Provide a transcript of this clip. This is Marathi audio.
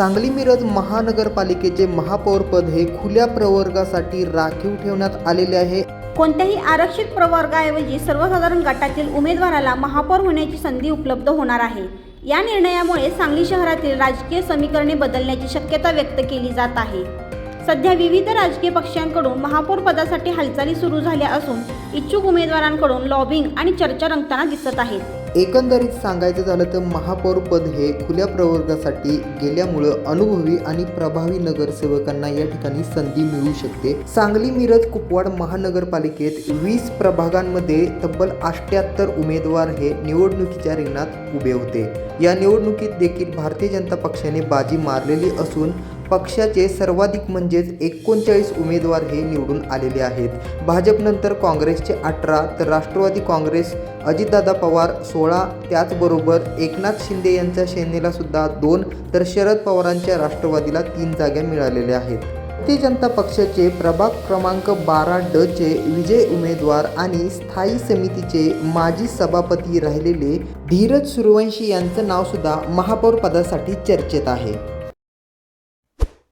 सांगली मिरज महानगरपालिकेचे महापौरपद हे खुल्या प्रवर्गासाठी राखीव ठेवण्यात आलेले आहे. कोणत्याही आरक्षित प्रवर्गाऐवजी सर्वसाधारण गटातील उमेदवाराला महापौर होण्याची संधी उपलब्ध होणार आहे. या निर्णयामुळे सांगली शहरातील राजकीय समीकरणे बदलण्याची शक्यता व्यक्त केली जात आहे. सध्या विविध राजकीय पक्षांकडून महापौर पदासाठी हालचाली सुरू झाल्या असून इच्छुक उमेदवारांकडून लॉबिंग आणि चर्चा रंगताना दिसत आहेत. एकंदरीत सांगायचं झालं तर महापौरपद हे खुल्या प्रवर्गासाठी गेल्यामुळं अनुभवी आणि प्रभावी नगरसेवकांना या ठिकाणी संधी मिळू शकते. सांगली मिरज कुपवाड महानगरपालिकेत वीस प्रभागांमध्ये तब्बल अष्ट्याहत्तर उमेदवार हे निवडणुकीच्या रिंगणात उभे होते. या निवडणुकीत देखील भारतीय जनता पक्षाने बाजी मारलेली असून पक्षाचे सर्वाधिक म्हणजेच एकोणचाळीस उमेदवार हे निवडून आलेले आहेत. भाजपनंतर काँग्रेसचे अठरा तर राष्ट्रवादी काँग्रेस अजितदादा पवार सोळा त्याचबरोबर एकनाथ शिंदे यांच्या सेनेला सुद्धा दोन तर शरद पवारांच्या राष्ट्रवादीला तीन जागा मिळालेल्या आहेत. भारतीय जनता पक्षाचे प्रभाग क्रमांक बारा ड चे विजय उमेदवार आणि स्थायी समितीचे माजी सभापती राहिलेले धीरज सूर्यवंशी यांचं नावसुद्धा महापौरपदासाठी महापौर पदासाठी चर्चेत आहे.